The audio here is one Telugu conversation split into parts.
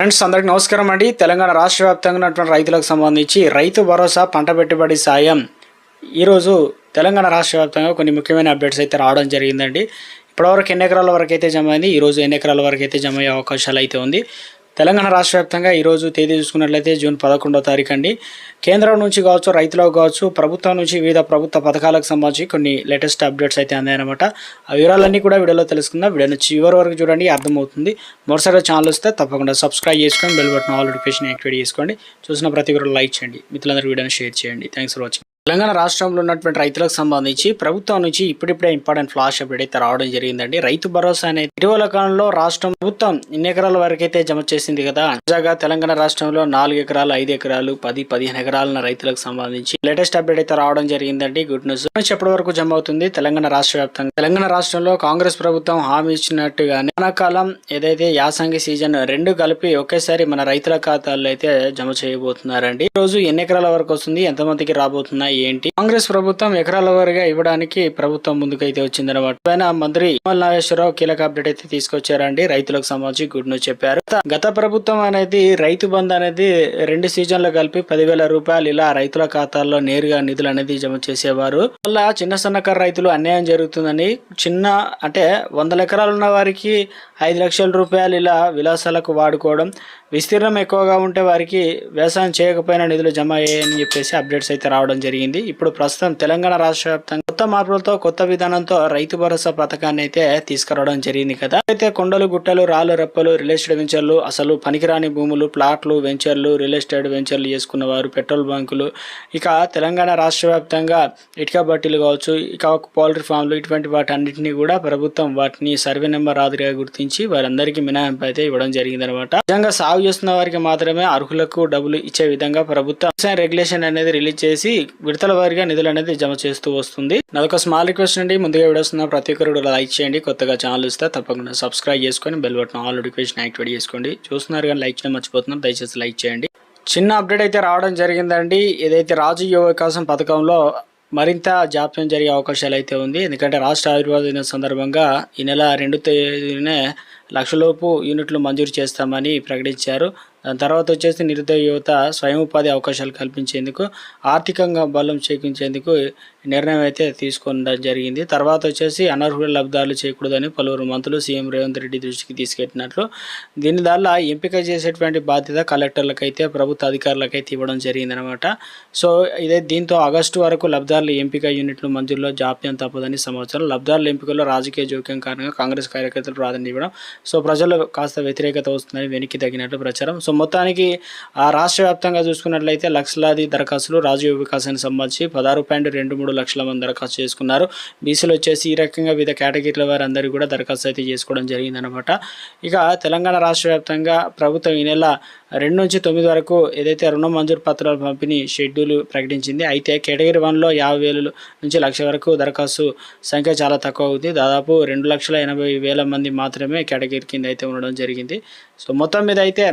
ఫ్రెండ్స్ అందరికి నమస్కారం అండి. తెలంగాణ రాష్ట్ర వ్యాప్తంగా ఉన్నటువంటి రైతులకు సంబంధించి రైతు భరోసా పంట పెట్టుబడి సాయం. ఈరోజు తెలంగాణ రాష్ట్ర వ్యాప్తంగా కొన్ని ముఖ్యమైన అప్డేట్స్ అయితే రావడం జరిగిందండి. ఇప్పటివరకు ఎన్ని ఎకరాల వరకు అయితే జమ అయింది? ఈరోజు ఎన్ని ఎకరాల వరకు అయితే జమ అయ్యే అవకాశాలు అయితే ఉంది? తెలంగాణ రాష్ట్ర వ్యాప్తంగా ఈరోజు తేదీ చూసుకున్నట్లయితే జూన్ పదకొండో తారీఖు అండి. కేంద్రం నుంచి కావచ్చు రైతులకు కావచ్చు ప్రభుత్వం నుంచి వివిధ ప్రభుత్వ పథకాలకు సంబంధించి కొన్ని లేటెస్ట్ అప్డేట్స్ అయితే అందాయన్నమాట. ఆ వివరాలన్నీ కూడా వీడియోలో తెలుసుకుందాం. వీడియోని చివరి వరకు చూడండి అర్థమవుతుంది. మరోసారి ఛానల్ వస్తే తప్పకుండా సబ్స్క్రైబ్ చేసుకొని bell button all notification activate చేసుకోండి. చూసిన ప్రతి ఒక్కరు లైక్ చేయండి. మిత్రులందరూ వీడియోని షేర్ చేయండి. Thanks for watching. తెలంగాణ రాష్ట్రంలో ఉన్నటువంటి రైతులకు సంబంధించి ప్రభుత్వం నుంచి ఇప్పుడిప్పుడే ఇంపార్టెంట్ ఫ్లాష్ అప్డేట్ అయితే రావడం జరిగిందండి. రైతు భరోసా అనేది ఇటీవల కాలంలో రాష్ట్రం ప్రభుత్వం ఎన్ని ఎకరాల వరకు అయితే జమ చేసింది కదా. తాజాగా తెలంగాణ రాష్ట్రంలో నాలుగు ఎకరాలు ఐదు ఎకరాలు పది పదిహేను ఎకరాల రైతులకు సంబంధించి లేటెస్ట్ అప్డేట్ అయితే రావడం జరిగిందండి. Good news. ఎప్పటి వరకు జమ అవుతుంది? తెలంగాణ రాష్ట్ర వ్యాప్తంగా. తెలంగాణ రాష్ట్రంలో కాంగ్రెస్ ప్రభుత్వం హామీ ఇచ్చినట్టుగానే వానాకాలం ఏదైతే యాసంగి సీజన్ రెండు కలిపి ఒకేసారి మన రైతుల ఖాతాల్లో అయితే జమ చేయబోతున్నారండి. ఈ రోజు ఎన్ని ఎకరాల వరకు వస్తుంది? ఎంతమందికి రాబోతున్నాయి? ఏంటి? కాంగ్రెస్ ప్రభుత్వం ఎకరాల వారిగా ఇవ్వడానికి ప్రభుత్వం ముందుకైతే వచ్చిందన్నమాట. పైన మంత్రి తుమ్మల నాగేశ్వరరావు కీలక అప్డేట్ అయితే తీసుకొచ్చారండి. రైతులకు సంబంధించి గుడ్ న్యూస్ చెప్పారు. గత- గత ప్రభుత్వం అనేది రైతు బంధు అనేది రెండు సీజన్లు కలిపి పదివేల రూపాయలు ఇలా రైతుల ఖాతాల్లో నేరుగా నిధులు అనేది జమ చేసేవారు. వల్ల చిన్న సన్నకారు రైతులు అన్యాయం జరుగుతుందని చిన్న అంటే వందల ఎకరాలు ఉన్న వారికి ఐదు లక్షల రూపాయలు ఇలా విలాసాలకు వాడుకోవడం విస్తీర్ణం ఎక్కువగా ఉంటే వారికి వ్యవసాయం చేయకపోయినా నిధులు జమ అయ్యాయని చెప్పేసి అప్డేట్స్ అయితే రావడం జరిగింది. ఇప్పుడు ప్రస్తుతం తెలంగాణ రాష్ట్ర వ్యాప్తంగా కొత్త మార్పులతో కొత్త విధానంతో రైతు భరోసా పథకాన్ని అయితే తీసుకురావడం జరిగింది కదా. అయితే కొండలు గుట్టలు రాళ్ళు రెప్పలు రియల్ ఎస్టేట్ వెంచర్లు అసలు పనికిరాని భూములు ప్లాట్లు వెంచర్లు రియల్ ఎస్టేట్ వెంచర్లు చేసుకున్న వారు పెట్రోల్ బంకులు ఇక తెలంగాణ రాష్ట్ర వ్యాప్తంగా ఇటుక బట్టీలు కావచ్చు ఇక పౌల్ట్రీ ఫామ్లు ఇటువంటి వాటి అన్నింటినీ కూడా ప్రభుత్వం వాటిని సర్వే నెంబర్ ఆధారిగా గుర్తించి వారందరికీ మినహాయింపు అయితే ఇవ్వడం జరిగింది అనమాట నిజంగా సాగు చేస్తున్న వారికి మాత్రమే అర్హులకు డబ్బులు ఇచ్చే విధంగా ప్రభుత్వం రెగ్యులేషన్ అనేది రిలీజ్ చేసి విడతల వారిగా నిధులు అనేది జమ చేస్తూ వస్తుంది. నాదొక స్మాల్ రిక్వెస్ట్ అండి. ముందుగా వీడియోస్తున్న ప్రతి ఒక్కరు కూడా లైక్ చేయండి. కొత్తగా ఛానల్ ఇస్తే తప్పకుండా సబ్స్క్రైబ్ చేసుకొని bell button all notification activate చేసుకోండి. చూస్తున్నారు కానీ లైక్ చేయడం మర్చిపోతున్నారు దయచేసి లైక్ చేయండి. చిన్న అప్డేట్ అయితే రావడం జరిగిందండి. ఏదైతే రాజు యువ వికాసం పథకంలో మరింత జాప్యం జరిగే అవకాశాలు అయితే ఉంది. ఎందుకంటే రాష్ట్ర ఆయుర్వేద దిన సందర్భంగా ఈ నెల రెండు తేదీనే లక్షలోపు యూనిట్లు మంజూరు చేస్తామని ప్రకటించారు. దాని తర్వాత వచ్చేసి నిరుద్యోగ యువత స్వయం ఉపాధి అవకాశాలు కల్పించేందుకు ఆర్థికంగా బలం చేకూర్చేందుకు నిర్ణయం అయితే తీసుకోవడం జరిగింది. తర్వాత వచ్చేసి అనర్హుల లబ్ధాలు చేయకూడదని పలువురు మంత్రులు సీఎం రేవంత్ రెడ్డి దృష్టికి తీసుకెట్టినట్లు దీని ద్వారా ఎంపిక చేసేటువంటి బాధ్యత కలెక్టర్లకైతే ప్రభుత్వ అధికారులకైతే ఇవ్వడం జరిగిందనమాట సో ఇదే దీంతో ఆగస్టు వరకు లబ్ధారుల ఎంపిక యూనిట్లు మంజూరులో జాప్యం తప్పదని సమాచారం. లబ్ధారుల ఎంపికలో రాజకీయ జోక్యం కారణంగా కాంగ్రెస్ కార్యకర్తలు ప్రాధాన్యత ఇవ్వడం సో ప్రజలు కాస్త వ్యతిరేకత వస్తుందని వెనక్కి తగినట్లు ప్రచారం. సో సో మొత్తానికి ఆ రాష్ట్ర వ్యాప్తంగా చూసుకున్నట్లయితే లక్షలాది దరఖాస్తులు రాజీవ్ వికాసానికి సంబంధించి పదహారు పాయింట్ రెండు మూడు లక్షల మంది దరఖాస్తు చేసుకున్నారు. బీసీలు వచ్చేసి ఈ రకంగా వివిధ కేటగిరీల వారందరూ కూడా దరఖాస్తు అయితే చేసుకోవడం జరిగిందనమాట ఇక తెలంగాణ రాష్ట్ర వ్యాప్తంగా ప్రభుత్వం ఈ నెల రెండు నుంచి తొమ్మిది వరకు ఏదైతే రుణ మంజూరు పత్రాల పంపిణీ షెడ్యూల్ ప్రకటించింది అయితే కేటగిరీ వన్లో యాభై వేలు నుంచి లక్ష వరకు దరఖాస్తు సంఖ్య చాలా తక్కువ అవుతుంది దాదాపు రెండు లక్షల ఎనభై వేల మంది మాత్రమే కేటగిరీ కింద అయితే ఉండడం జరిగింది. సో మొత్తం మీద అయితే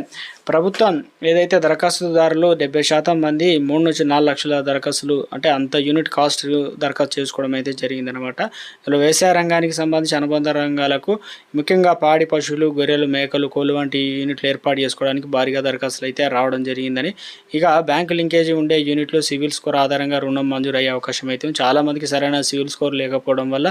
ప్రభుత్వం ఏదైతే దరఖాస్తుదారులు డెబ్బై శాతం మంది మూడు నుంచి నాలుగు లక్షల దరఖాస్తులు అంటే అంత యూనిట్ కాస్ట్ దరఖాస్తు చేసుకోవడం అయితే జరిగిందనమాట ఇలా వ్యవసాయ రంగానికి సంబంధించి అనుబంధ రంగాలకు ముఖ్యంగా పాడి పశువులు గొర్రెలు మేకలు కోళ్ళు వంటి యూనిట్లు ఏర్పాటు చేసుకోవడానికి భారీగా దరఖాస్తులు అయితే రావడం జరిగిందని. ఇక బ్యాంకు లింకేజీ ఉండే యూనిట్లు సివిల్ స్కోర్ ఆధారంగా రుణం మంజూరు అయ్యే అవకాశం అయితే చాలామందికి సరైన సివిల్ స్కోర్ లేకపోవడం వల్ల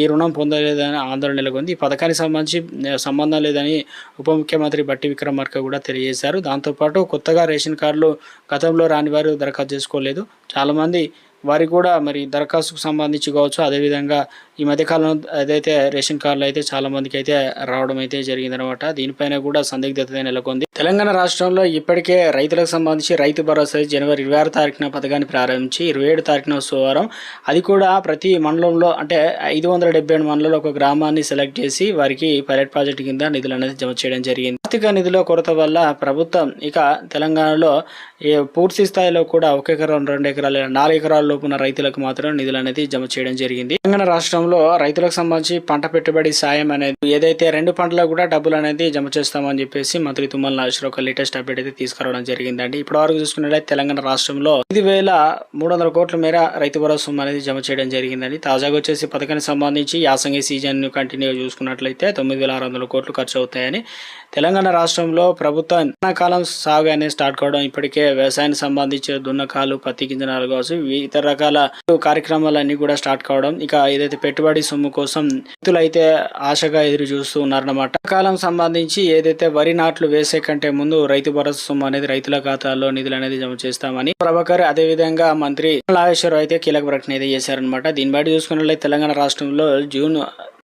ఈ రుణం పొందలేదని ఆందోళన నెలకొంది. ఈ పథకానికి సంబంధించి సంబంధం లేదని ఉప ముఖ్యమంత్రి బట్టి విక్రమార్క కూడా తెలియజేశారు. దాంతోపాటు కొత్తగా రేషన్ కార్డులు గతంలో రాని వారు దరఖాస్తు చేసుకోలేదు. చాలామంది వారికి కూడా మరి దరఖాస్తుకు సంబంధించి కావచ్చు అదేవిధంగా ఈ మధ్యకాలంలో అదైతే రేషన్ కార్డులు అయితే చాలా మందికి అయితే రావడం అయితే జరిగిందనమాట దీనిపైన కూడా సందిగ్ధత నెలకొంది. తెలంగాణ రాష్ట్రంలో ఇప్పటికే రైతులకు సంబంధించి రైతు భరోసా జనవరి ఇరవై ఆరు తారీఖున పథకాన్ని ప్రారంభించి ఇరవై ఏడు తారీఖున సోమవారం అది కూడా ప్రతి మండలంలో అంటే ఐదు వందల డెబ్బై ఏడు మండలంలో ఒక గ్రామాన్ని సెలెక్ట్ చేసి వారికి పైలట్ ప్రాజెక్ట్ కింద నిధులు అనేది జమ చేయడం జరిగింది. ఆర్థిక నిధుల కొరత వల్ల ప్రభుత్వం ఇక తెలంగాణలో పూర్తి స్థాయిలో కూడా ఒక ఎకరం రెండు ఎకరాలు నాలుగు ఎకరాల లోపున రైతులకు మాత్రం నిధులు అనేది జమ చేయడం జరిగింది. తెలంగాణ రాష్ట్రం రాష్ట్రంలో రైతులకు సంబంధించి పంట పెట్టుబడి సాయం అనేది ఏదైతే రెండు పంటలకు కూడా డబ్బులు అనేది జమ చేస్తామని చెప్పేసి మంత్రి తుమ్మల నాగేశ్వర ఒక లేటెస్ట్ అప్డేట్ అయితే తీసుకురావడం జరిగిందండి. ఇప్పటి వరకు చూసుకున్నట్లయితే తెలంగాణ రాష్ట్రంలో ఐదు వేల మూడు వందల కోట్ల మేర రైతు భరోసా అనేది జమ చేయడం జరిగిందండి. తాజాగా వచ్చేసి పథకానికి సంబంధించి యాసంగి సీజన్ కంటిన్యూ చూసుకున్నట్లయితే తొమ్మిది వేల ఆరు వందల కోట్లు ఖర్చు అవుతాయని తెలంగాణ రాష్ట్రంలో ప్రభుత్వం కాలం సాగు అనేది స్టార్ట్ కావడం ఇప్పటికే వ్యవసాయానికి సంబంధించిన దున్నకాలు పత్తి గింజనాలు కావచ్చు ఇతర రకాల కార్యక్రమాలన్నీ కూడా స్టార్ట్ కావడం ఇక ఏదైతే పెట్టుబడి సొమ్ము కోసం రైతులు అయితే ఆశగా ఎదురు చూస్తూ ఉన్నారన్నమాట. కాలం సంబంధించి ఏదైతే వరి నాట్లు వేసే కంటే ముందు రైతు భరోసా సొమ్ము అనేది రైతుల ఖాతాల్లో నిధులు అనేది జమ చేస్తామని ప్రభాకర్ అదే విధంగా మంత్రి నాగేశ్వరరావు అయితే కీలక ప్రకటన అయితే చేశారనమాట దీన్ని బట్టి చూసుకున్నట్లయితే తెలంగాణ రాష్ట్రంలో జూన్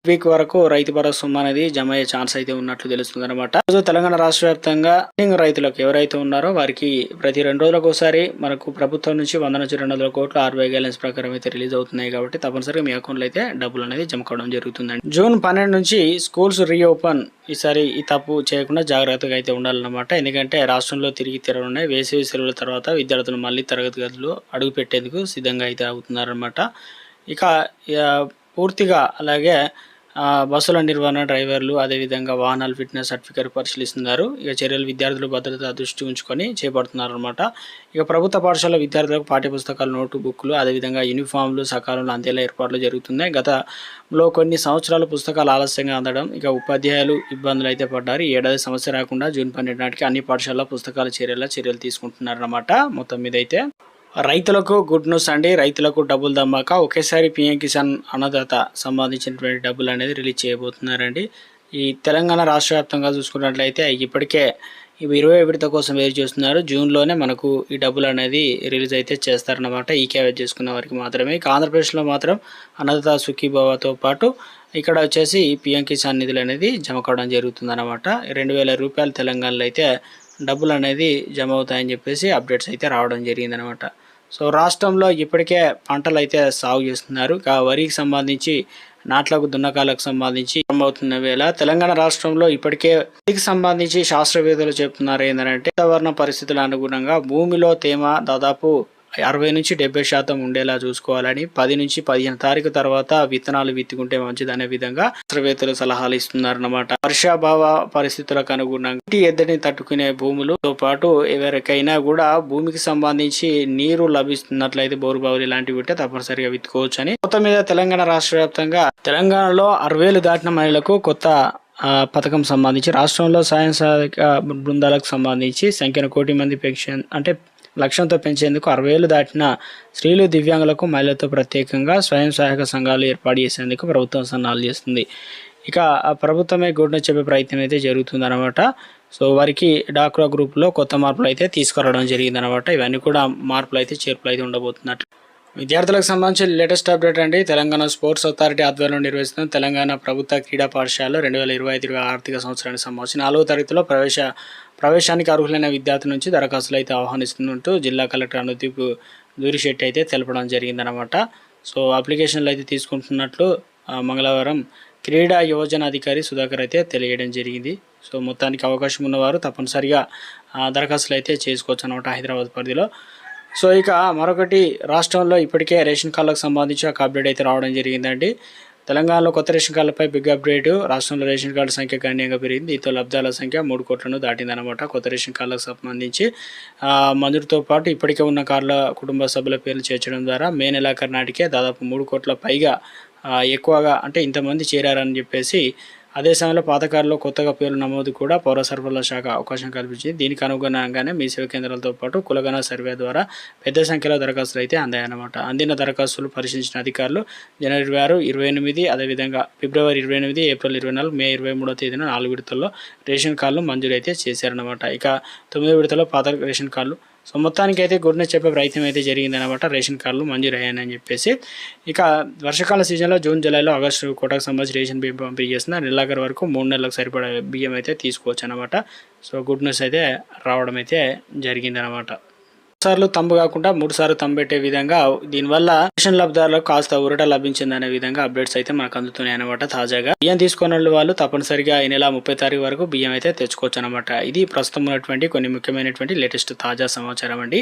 వీక్ వరకు రైతు భరోసా అనేది జమ అయ్యే ఛాన్స్ అయితే ఉన్నట్లు తెలుస్తుంది అనమాట తెలంగాణ రాష్ట్ర వ్యాప్తంగా రైతులకు ఎవరైతే ఉన్నారో వారికి ప్రతి రెండు రోజులకు ఒకసారి మనకు ప్రభుత్వం నుంచి వంద నుంచి రెండు వందల కోట్లు ఆర్బీఐ బ్యాలెన్స్ ప్రకారం అయితే రిలీజ్ అవుతున్నాయి కాబట్టి తప్పనిసరిగా మీ అకౌంట్లో అయితే డబ్బులు అనేది జమ కావడం జరుగుతుందండి. జూన్ పన్నెండు నుంచి స్కూల్స్ రీఓపెన్ ఈసారి ఈ తప్పు చేయకుండా జాగ్రత్తగా అయితే ఉండాలన్నమాట. ఎందుకంటే రాష్ట్రంలో తిరిగి తెరవనున్నాయి. వేసవి సెలవుల తర్వాత విద్యార్థులు మళ్ళీ తరగతి గదులు అడుగు పెట్టేందుకు సిద్ధంగా అయితే అవుతున్నారనమాట ఇక పూర్తిగా అలాగే బస్సుల నిర్వహణ డ్రైవర్లు అదేవిధంగా వాహనాల ఫిట్నెస్ సర్టిఫికేట్ పరిశీలిస్తున్నారు. ఇక చర్యలు విద్యార్థులు భద్రత దృష్టి ఉంచుకొని చేపడుతున్నారు అనమాట ఇక ప్రభుత్వ పాఠశాల విద్యార్థులకు పాఠ్యపుస్తకాలు నోటు బుక్లు అదేవిధంగా యూనిఫామ్లు సకాలంలో అందేలా ఏర్పాట్లు జరుగుతున్నాయి. గతంలో కొన్ని సంవత్సరాలు పుస్తకాలు ఆలస్యంగా అందడం ఇక ఉపాధ్యాయులు ఇబ్బందులు అయితే పడ్డారు. ఏడాది సమస్య రాకుండా జూన్ పన్నెండు నాటికి అన్ని పాఠశాల పుస్తకాల చర్యల చర్యలు తీసుకుంటున్నారన్నమాట. మొత్తం మీద అయితే రైతులకు గుడ్ న్యూస్ అండి. రైతులకు డబ్బులు దమ్మాక ఒకేసారి పిఎం కిసాన్ అన్నదాత సంబంధించినటువంటి డబ్బులు అనేది రిలీజ్ చేయబోతున్నారండి. ఈ తెలంగాణ రాష్ట్ర వ్యాప్తంగా చూసుకున్నట్లయితే ఇప్పటికే ఇవి ఇరవై విడత కోసం వేరు చేస్తున్నారు. జూన్లోనే మనకు ఈ డబ్బులు అనేది రిలీజ్ అయితే చేస్తారన్నమాట. ఈ క్యావేజ్ చేసుకున్న వారికి మాత్రమే. ఇక ఆంధ్రప్రదేశ్లో మాత్రం అన్నదాత సుఖీభావతో పాటు ఇక్కడ వచ్చేసి పిఎం కిసాన్ నిధులు అనేది జమ కావడం జరుగుతుందన్నమాట. రెండు వేల రూపాయలు తెలంగాణలో అయితే డబ్బులు అనేది జమ అవుతాయని చెప్పేసి అప్డేట్స్ అయితే రావడం జరిగిందనమాట సో రాష్ట్రంలో ఇప్పటికే పంటలు అయితే సాగు చేస్తున్నారు. వరికి సంబంధించి నాట్లకు దున్నకాలకు సంబంధించి అవుతున్న వేళ తెలంగాణ రాష్ట్రంలో ఇప్పటికే వరికి సంబంధించి శాస్త్రవేత్తలు చెప్తున్నారు ఏంటంటే వాతావరణ పరిస్థితుల అనుగుణంగా భూమిలో తేమ దాదాపు అరవై నుంచి డెబ్బై శాతం ఉండేలా చూసుకోవాలని పది నుంచి పదిహేను తారీఖు తర్వాత విత్తనాలు విత్తుకుంటే మంచిది అనే విధంగా శాస్త్రవేత్తలు సలహాలు ఇస్తున్నారన్నమాట. వర్షాభావ పరిస్థితులకు అనుగుణంగా ఇంటి ఎద్దడిని తట్టుకునే భూములతో పాటు ఎవరికైనా కూడా భూమికి సంబంధించి నీరు లభిస్తున్నట్లయితే బోరుబావులు ఇలాంటివి ఉంటే తప్పనిసరిగా విత్తుకోవచ్చు అని మొత్తం మీద తెలంగాణ రాష్ట్ర వ్యాప్తంగా తెలంగాణలో అరవేలు దాటిన మహిళలకు కొత్త పథకం సంబంధించి రాష్ట్రంలో సాయం సహాయక బృందాలకు సంబంధించి సంఖ్యను కోటి మంది పెన్షన్ అంటే లక్ష్యంతో పెంచేందుకు అరవై ఏళ్ళు దాటిన స్త్రీలు దివ్యాంగులకు మహిళలతో ప్రత్యేకంగా స్వయం సహాయక సంఘాలు ఏర్పాటు చేసేందుకు ప్రభుత్వం సన్నాహాలు చేస్తుంది. ఇక ఆ ప్రభుత్వమే గుడ్న చెప్పే ప్రయత్నం అయితే జరుగుతుందన్నమాట. సో వారికి డాక్రా గ్రూప్లో కొత్త మార్పులు అయితే తీసుకురావడం జరిగిందనమాట ఇవన్నీ కూడా మార్పులు అయితే చేర్పులు అయితే ఉండబోతున్నట్టు. విద్యార్థులకు సంబంధించి లేటెస్ట్ అప్డేట్ అండి. తెలంగాణ స్పోర్ట్స్ అథారిటీ ఆధ్వర్యంలో నిర్వహిస్తున్న తెలంగాణ ప్రభుత్వ క్రీడా పాఠశాలలో రెండు వేల ఇరవై ఐదు ఇరవై ఆర్థిక సంవత్సరానికి సంబంధించి నాలుగో తరగతిలో ప్రవేశ ప్రవేశానికి అర్హులైన విద్యార్థుల నుంచి దరఖాస్తులు అయితే ఆహ్వానిస్తున్నట్టు జిల్లా కలెక్టర్ అనుదీప్ దూరిశెట్టి అయితే తెలపడం జరిగిందనమాట సో అప్లికేషన్లు అయితే తీసుకుంటున్నట్లు మంగళవారం క్రీడా యువజన అధికారి సుధాకర్ అయితే తెలియడం జరిగింది. సో మొత్తానికి అవకాశం ఉన్నవారు తప్పనిసరిగా దరఖాస్తులు అయితే చేసుకోవచ్చు అనమాట హైదరాబాద్ పరిధిలో. సో ఇక మరొకటి రాష్ట్రంలో ఇప్పటికే రేషన్ కార్డులకు సంబంధించి ఒక అప్డేట్ అయితే రావడం జరిగిందండి. తెలంగాణలో కొత్త రేషన్ కార్డులపై బిగ్ అప్డేట్ రాష్ట్రంలో రేషన్ కార్డు సంఖ్య గణనీయంగా పెరిగింది. దీంతో లబ్ధాల సంఖ్య మూడు కోట్లను దాటిందనమాట కొత్త రేషన్ కార్డులకు సంబంధించి ఆ, మంజూరుతో పాటు ఇప్పటికే ఉన్న కార్డుల కుటుంబ సభ్యుల పేర్లు చేర్చడం ద్వారా మే నెలాఖరు నాటికే దాదాపు మూడు కోట్ల పైగా ఎక్కువగా అంటే ఇంతమంది చేరారని చెప్పేసి అదే సమయంలో పాత కొత్తగా పేర్లు నమోదు కూడా పౌర సరఫరాల శాఖ అవకాశం కల్పించింది. దీనికి అనుగుణంగానే మీ సేవ కేంద్రాలతో పాటు కులగణ సర్వే ద్వారా పెద్ద సంఖ్యలో దరఖాస్తులు అయితే అందాయన్నమాట. అందిన దరఖాస్తులు పరిశీలించిన అధికారులు జనవరి ఆరు ఇరవై ఎనిమిది అదేవిధంగా ఫిబ్రవరి ఇరవై ఎనిమిది ఏప్రిల్ ఇరవై నాలుగు మే ఇరవై మూడో తేదీన నాలుగు విడతల్లో రేషన్ కార్డులు మంజూరు అయితే చేశారన్నమాట. ఇక తొమ్మిదో విడతలో పాత రేషన్ కార్డులు సో మొత్తానికి అయితే గుడ్నెస్ చెప్పే ప్రయత్నం అయితే జరిగిందనమాట రేషన్ కార్డులు మంజూరు అయ్యాయని చెప్పేసి. ఇక వర్షాకాల సీజన్లో జూన్ జూలైలో ఆగస్టు కోటకు సంబంధించి రేషన్ బియ్యం పంపిణీ చేసిన నెలాఖరు వరకు మూడు నెలలకు సరిపడా బియ్యం అయితే తీసుకోవచ్చు అనమాట సో గుడ్ న్యూస్ అయితే రావడం అయితే జరిగిందనమాట సార్లు తంబు కాకుండా మూడు సార్లు తంబు పెట్టే విధంగా దీనివల్ల రేషన్ లబ్ధారులకు కాస్త ఊరట లభించిందనే విధంగా అప్డేట్స్ అయితే మనకు అందుతున్నాయి అనమాట తాజాగా. బియ్యం తీసుకున్న వాళ్ళు తప్పనిసరిగా ఈ నెల ముప్పై తారీఖు వరకు బియ్యం అయితే తెచ్చుకోవచ్చు అనమాట ఇది ప్రస్తుతం ఉన్నటువంటి కొన్ని ముఖ్యమైనటువంటి లేటెస్ట్ తాజా సమాచారం అండి.